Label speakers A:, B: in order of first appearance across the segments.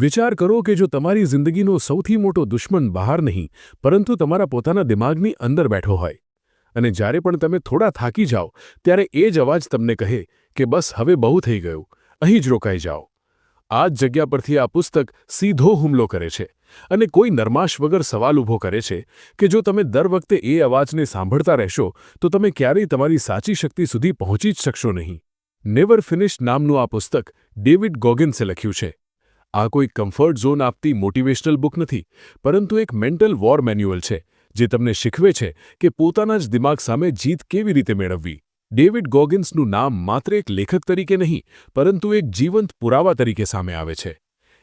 A: વિચાર કરો કે જો તમારી જિંદગીનો સૌથી મોટો દુશ્મન બહાર નહીં, પરંતુ તમારા પોતાના દિમાગની અંદર બેઠો હોય. અને જ્યારે પણ તમે થોડા થાકી જાઓ, ત્યારે એ જ અવાજ તમને કહે કે બસ હવે બહુ થઈ ગયું, અહીં જ રોકાઈ જાઓ. આ જ જગ્યા પરથી આ પુસ્તક સીધો હુમલો કરે છે અને કોઈ નરમાશ વગર સવાલ ઊભો કરે છે કે જો તમે દર વખતે એ અવાજને સાંભળતા રહેશો, તો તમે ક્યારેય તમારી સાચી શક્તિ સુધી પહોંચી જ શકશો નહીં. નેવર ફિનિશ નામનું આ પુસ્તક ડેવિડ ગોગિન્સે લખ્યું છે. આ કોઈ કમ્ફર્ટ ઝોન આપતી મોટિવેશનલ બુક નથી, પરંતુ એક મેન્ટલ વોર મેન્યુઅલ છે, જે તમને શીખવે છે કે પોતાના જ દિમાગ સામે જીત કેવી રીતે મેળવવી. ડેવિડ ગોગિન્સનું નામ માત્ર એક લેખક તરીકે નહીં, પરંતુ એક જીવંત પુરાવા તરીકે સામે આવે છે.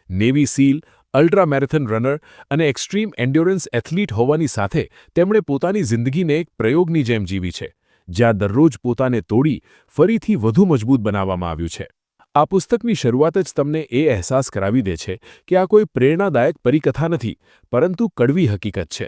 A: Navy SEAL ultra marathon runner અને એક્સ્ટ્રીમ એન્ડ્યોરન્સ એથ્લીટ હોવાની સાથે તેમણે પોતાની જિંદગીને એક પ્રયોગની જેમ જીવી છે, જ્યાં દરરોજ પોતાને તોડી ફરીથી વધુ મજબૂત બનાવવામાં આવ્યું છે. આ પુસ્તકની શરૂઆત જ તમને એ અહેસાસ કરાવી દે છે કે આ કોઈ પ્રેરણાદાયક પરિકથા નથી, પરંતુ કડવી હકીકત છે.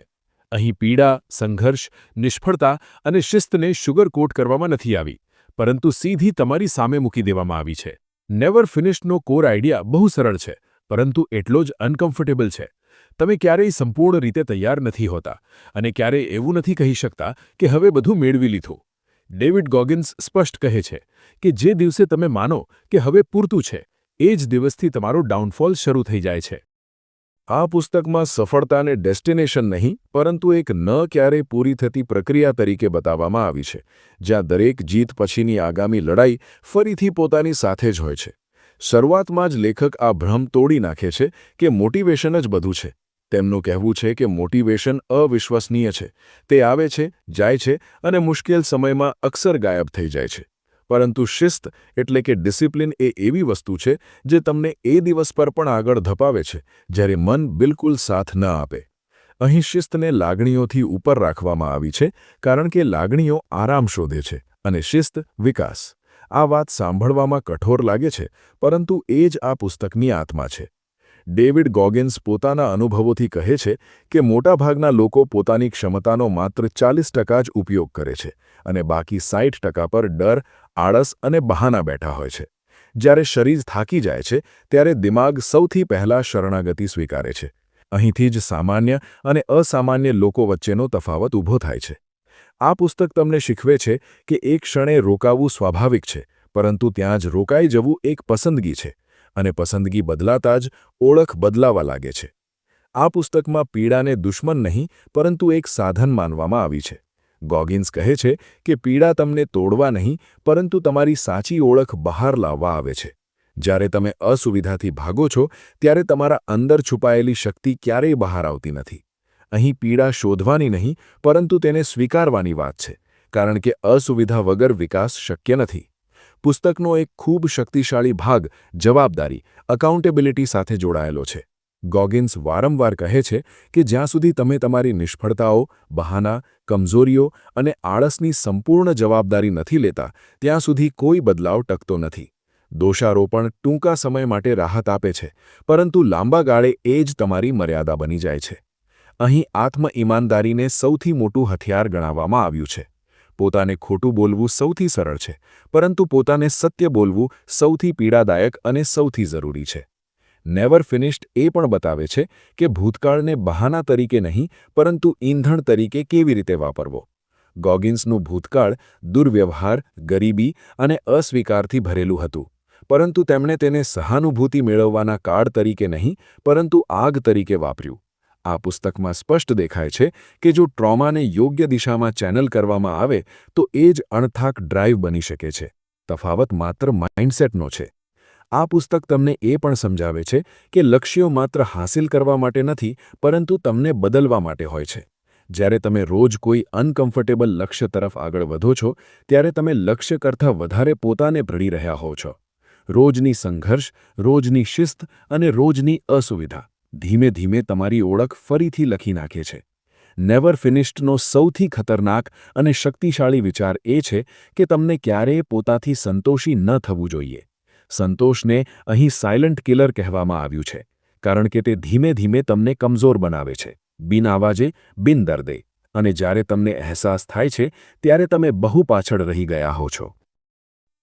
A: અહીં પીડા, સંઘર્ષ, નિષ્ફળતા અને શિસ્તને શુગરકોટ કરવામાં નથી આવી, પરંતુ સીધી તમારી સામે મૂકી દેવામાં આવી છે. નેવર ફિનિશ્ડનો કોર આઈડિયા બહુ સરળ છે, પરંતુ એટલો જ અનકમ્ફર્ટેબલ છે. તમે ક્યારેય સંપૂર્ણ રીતે તૈયાર નથી હોતા અને ક્યારેય એવું નથી કહી શકતા કે હવે બધું મેળવી લીધું. ડેવિડ ગોગિન્સ સ્પષ્ટ કહે છે કે જે દિવસે તમે માનો કે હવે પૂરતું છે, એ જ દિવસથી તમારો ડાઉનફોલ શરૂ થઈ જાય છે.
B: આ પુસ્તકમાં સફળતાને ડેસ્ટિનેશન નહીં, પરંતુ એક ન ક્યારેય પૂરી થતી પ્રક્રિયા તરીકે બતાવવામાં આવી છે, જ્યાં દરેક જીત પછીની આગામી લડાઈ ફરીથી પોતાની સાથે જ હોય છે. શરૂઆતમાં જ લેખક આ ભ્રમ તોડી નાખે છે કે મોટિવેશન જ બધું છે. તેમનું કહેવું છે કે મોટિવેશન અવિશ્વસનીય છે. તે આવે છે, જાય છે અને મુશ્કેલ સમયમાં અક્ષર ગાયબ થઈ જાય છે. પરંતુ શિસ્ત એટલે કે ડિસિપ્લિન એ એવી વસ્તુ છે જે તમને એ દિવસ પર પણ આગળ ધપાવે છે, જ્યારે મન બિલકુલ સાથ ન આપે. અહીં શિસ્તને લાગણીઓથી ઉપર રાખવામાં આવી છે, કારણ કે લાગણીઓ આરામ શોધે છે અને શિસ્ત વિકાસ. આ વાત સાંભળવામાં કઠોર લાગે છે, પરંતુ એ જ આ પુસ્તકની આત્મા છે. ડેવિડ ગોગિન્સ પોતાના અનુભવોથી કહે છે કે મોટાભાગના લોકો પોતાની ક્ષમતાનો માત્ર ચાલીસ ટકા જ ઉપયોગ કરે છે અને બાકી સાઠ ટકા પર ડર, આળસ અને બહાના બેઠા હોય છે. જ્યારે શરીર થાકી જાય છે, ત્યારે દિમાગ સૌથી પહેલાં શરણાગતિ સ્વીકારે છે. અહીંથી જ સામાન્ય અને અસામાન્ય લોકો વચ્ચેનો તફાવત ઊભો થાય છે. આ પુસ્તક તમને શીખવે છે કે એક ક્ષણે રોકાવું સ્વાભાવિક છે, પરંતુ ત્યાં જ રોકાઈ જવું એક પસંદગી છે. અને પસંદગી બદલાતા જ ઓળખ બદલાવા લાગે છે. આ પુસ્તકમાં પીડાને દુશ્મન નહીં, પરંતુ એક સાધન માનવામાં આવી છે. ગોગિન્સ કહે છે કે પીડા તમને તોડવા નહીં, પરંતુ તમારી સાચી ઓળખ બહાર લાવવા આવે છે. જ્યારે તમે અસુવિધાથી ભાગો છો, ત્યારે તમારા અંદર છુપાયેલી શક્તિ ક્યારેય બહાર આવતી નથી. અહીં પીડા શોધવાની નહીં, પરંતુ તેને સ્વીકારવાની વાત છે, કારણ કે અસુવિધા વગર વિકાસ શક્ય નથી. પુસ્તકનો એક ખૂબ શક્તિશાળી ભાગ જવાબદારી અકાઉન્ટેબિલિટી સાથે જોડાયેલો છે. ગોગિન્સ વારંવાર કહે છે કે જ્યાં સુધી તમે તમારી નિષ્ફળતાઓ, બહાના, કમજોરીઓ અને આળસની સંપૂર્ણ જવાબદારી નથી લેતા, ત્યાં સુધી કોઈ બદલાવ ટકતો નથી. દોષારોપણ ટૂંકા સમય માટે રાહત આપે છે, પરંતુ લાંબા ગાળે એ જ તમારી મર્યાદા બની જાય છે. અહીં આત્મ ઈમાનદારીને સૌથી મોટું હથિયાર ગણાવવામાં આવ્યું છે. પોતાને ખોટું બોલવું સૌથી સરળ છે, પરંતુ પોતાને સત્ય બોલવું સૌથી પીડાદાયક અને સૌથી જરૂરી છે. નેવર ફિનિશ્ડ એ પણ બતાવે છે કે ભૂતકાળને બહાના તરીકે નહીં, પરંતુ ઈંધણ તરીકે કેવી રીતે વાપરવો? ગોગિન્સનું ભૂતકાળ દુર્વ્યવહાર, ગરીબી અને અસ્વીકારથી ભરેલું હતું. પરંતુ તેમણે તેને સહાનુભૂતિ મેળવવાના કાળ તરીકે નહીં, પરંતુ આગ તરીકે વાપર્યું. આ પુસ્તકમાં સ્પષ્ટ દેખાય છે કે જો ટ્રોમાને યોગ્ય દિશામાં ચેનલ કરવામાં આવે, તો એ જ અણથાક ડ્રાઈવ બની શકે છે. તફાવત માત્ર માઇન્ડસેટનો છે. આ પુસ્તક તમને એ પણ સમજાવે છે કે લક્ષ્યો માત્ર હાંસિલ કરવા માટે નથી, પરંતુ તમને બદલવા માટે હોય છે. જ્યારે તમે રોજ કોઈ અનકમ્ફર્ટેબલ લક્ષ્ય તરફ આગળ વધો છો, ત્યારે તમે લક્ષ્ય કરતાં વધારે પોતાને ભળી રહ્યા હો છો. રોજની સંઘર્ષ, રોજની શિસ્ત અને રોજની અસુવિધા. ધીમે ધીમે તમારી ઓળખ ફરીથી લખી નાખે છે. નેવર ફિનિશ્ડનો સૌથી ખતરનાક અને શક્તિશાળી વિચાર એ છે કે તમને ક્યારેય પોતાથી સંતોષી ન થવું જોઈએ. સંતોષને અહીં સાયલન્ટ કિલર કહેવામાં આવ્યું છે, કારણ કે તે ધીમે ધીમે તમને કમજોર બનાવે છે, બિન આવાજે, બિન દર્દે. અને જ્યારે તમને અહેસાસ થાય છે, ત્યારે તમે બહુ પાછળ રહી ગયા હો છો.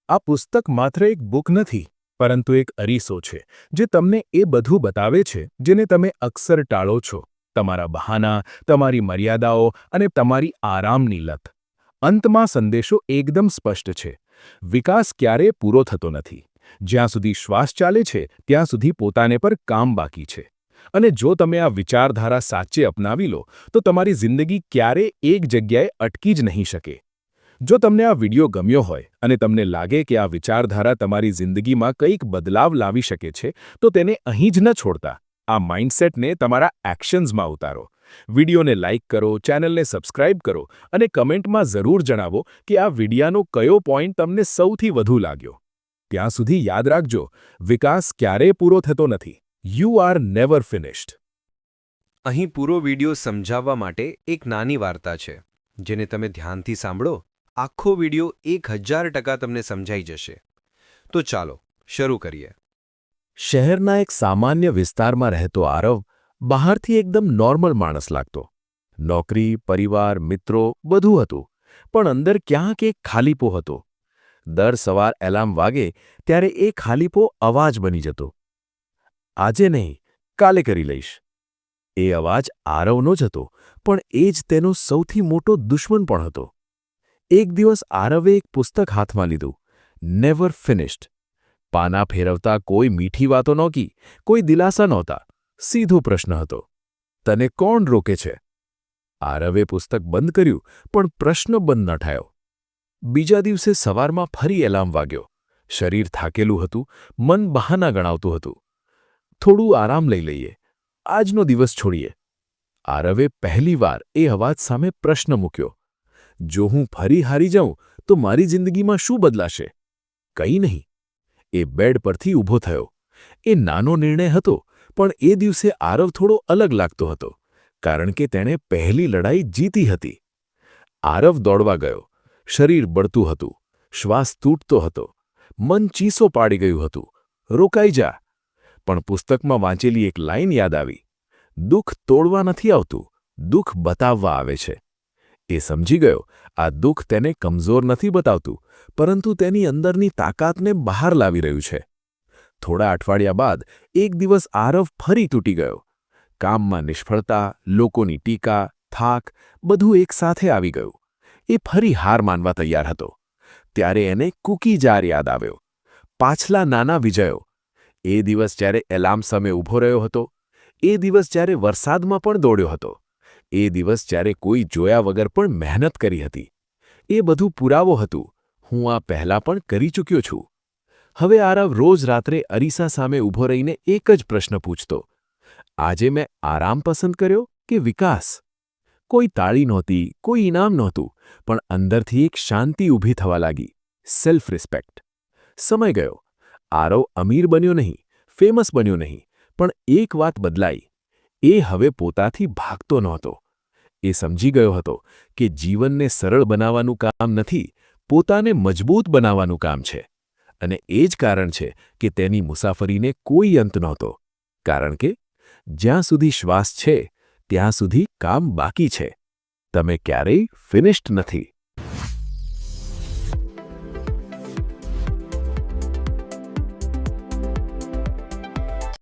A: આ પુસ્તક માત્ર એક બુક નથી
C: પરંતુ એક અરીસો છે, જે તમને એ બધું બતાવે છે, જેને તમે અક્સર ટાળો છો. તમારા બહાના, તમારી મર્યાદાઓ અને તમારી આરામની લત. અંતમાં સંદેશો એકદમ સ્પષ્ટ છે. વિકાસ ક્યારે પૂરો થતો નથી. જ્યાં સુધી શ્વાસ ચાલે છે, ત્યાં સુધી પોતાને પર કામ બાકી છે. અને જો તમે આ વિચારધારા સાચે અપનાવી લો, તો તમારી જિંદગી ક્યારે એક જગ્યાએ અટકી જ નહીં શકે. જો તમને આ વિડિયો ગમ્યો હોય અને તમને લાગે કે આ વિચારધારા તમારી જિંદગીમાં કંઈક બદલાવ લાવી શકે છે, તો તેને અહીં જ ન છોડતા. આ માઇન્ડસેટને તમારા એક્શન્સમાં ઉતારો. વિડિયોને લાઇક કરો, ચેનલને સબસ્ક્રાઇબ કરો અને કમેન્ટમાં જરૂર જણાવો કે આ વિડિયાનો કયો પોઈન્ટ તમને સૌથી વધુ લાગ્યો. ત્યાં સુધી યાદ રાખજો, વિકાસ ક્યારેય પૂરો થતો નથી. યુ આર નેવર ફિનિશ્ડ
D: અહીં પૂરો વિડિયો સમજાવવા માટે એક નાની વાર્તા છે, જેને તમે ધ્યાનથી સાંભળો આખો વિડિયો એક હજાર ટકા તમને સમજાઈ જશે. તો ચાલો, શરૂ કરીએ.
B: શહેરના એક સામાન્ય વિસ્તારમાં રહેતો આરવ બહારથી એકદમ નોર્મલ માણસ લાગતો. નોકરી, પરિવાર, મિત્રો બધું હતું, પણ અંદર ક્યાંક એક ખાલીપો હતો. દર સવાર એલાર્મ વાગે ત્યારે એ ખાલીપો અવાજ બની જતો. આજે નહીં, કાલે કરી લઈશ. એ અવાજ આરવનો જ હતો, પણ એ જ તેનો સૌથી મોટો દુશ્મન પણ હતો. એક દિવસ આરવે એક પુસ્તક હાથમાં લીધું. નેવર ફિનિશ્ડ પાના ફેરવતા કોઈ મીઠી વાતો નહોતી, કોઈ દિલાસા નહોતા. સીધો પ્રશ્ન હતો. તને કોણ રોકે છે? આરવે પુસ્તક બંધ કર્યું, પણ પ્રશ્ન બંધ ન ઠાયો. બીજા દિવસે સવારમાં ફરી એલાર્મ વાગ્યો. શરીર થાકેલું હતું, મન બહાના ગણાવતું હતું. થોડું આરામ લઈ લઈએ. આજનો દિવસ છોડીએ. આરવે પહેલીવાર એ અવાજ સામે પ્રશ્ન મૂક્યો. જો હું ફરી હારી જાઉં, તો મારી જિંદગીમાં શું બદલાશે? કંઈ નહીં. એ બેડ પરથી ઊભો થયો. એ નાનો નિર્ણય હતો, પણ એ દિવસે આરવ થોડો અલગ લાગતો હતો, કારણ કે તેણે પહેલી લડાઈ જીતી હતી. આરવ દોડવા ગયો. શરીર બળતું હતું. શ્વાસ તૂટતો હતો. મન ચીસો પાડી ગયું હતું. રોકાઈ જા. પણ પુસ્તકમાં વાંચેલી એક લાઇન યાદ આવી. દુઃખ તોડવા નથી આવતું. દુઃખ બતાવવા આવે છે. એ સમજી ગયો, આ દુઃખ તેને કમજોર નથી બતાવતું, પરંતુ તેની અંદરની તાકાતને બહાર લાવી રહ્યું છે. થોડા અઠવાડિયા બાદ એક દિવસ આરવ ફરી તૂટી ગયો. કામમાં નિષ્ફળતા, લોકોની ટીકા, થાક, બધું એકસાથે આવી ગયું. એ ફરી હાર માનવા તૈયાર હતો. ત્યારે એને કૂકી જાર યાદ આવ્યો. પાછલા નાના વિજયો. એ દિવસ જ્યારે એલાર્મ સામે ઊભો રહ્યો હતો, એ દિવસ જ્યારે વરસાદમાં પણ દોડ્યો હતો. એ દિવસ જ્યારે કોઈ જોયા વગર પણ મહેનત કરી હતી. એ બધું પુરાવો હતું. હું આ પહેલાં પણ કરી ચૂક્યો છું. હવે આરવ રોજ રાત્રે અરીસા સામે ઊભો રહીને એક જ પ્રશ્ન પૂછતો. આજે મેં આરામ પસંદ કર્યો કે વિકાસ? કોઈ તાળી નહોતી, કોઈ ઇનામ નહોતું, પણ અંદરથી એક શાંતિ ઊભી થવા લાગી. સેલ્ફ રિસ્પેક્ટ સમય ગયો. આરવ અમીર બન્યો નહીં, ફેમસ બન્યો નહીં, પણ એક વાત બદલાઈ. એ હવે પોતાથી ભાગતો નહોતો. એ સમજી ગયો હતો કે જીવનને સરળ બનાવવાનું કામ નથી, પોતાને મજબૂત બનાવવાનું કામ છે. અને એ જ કારણ છે કે તેની મુસાફરીને કોઈ અંત નહોતો. કારણ કે, જ્યાં સુધી શ્વાસ છે, ત્યાં સુધી કામ બાકી છે. તમે ક્યારેય ફિનિશ્ડ નથી.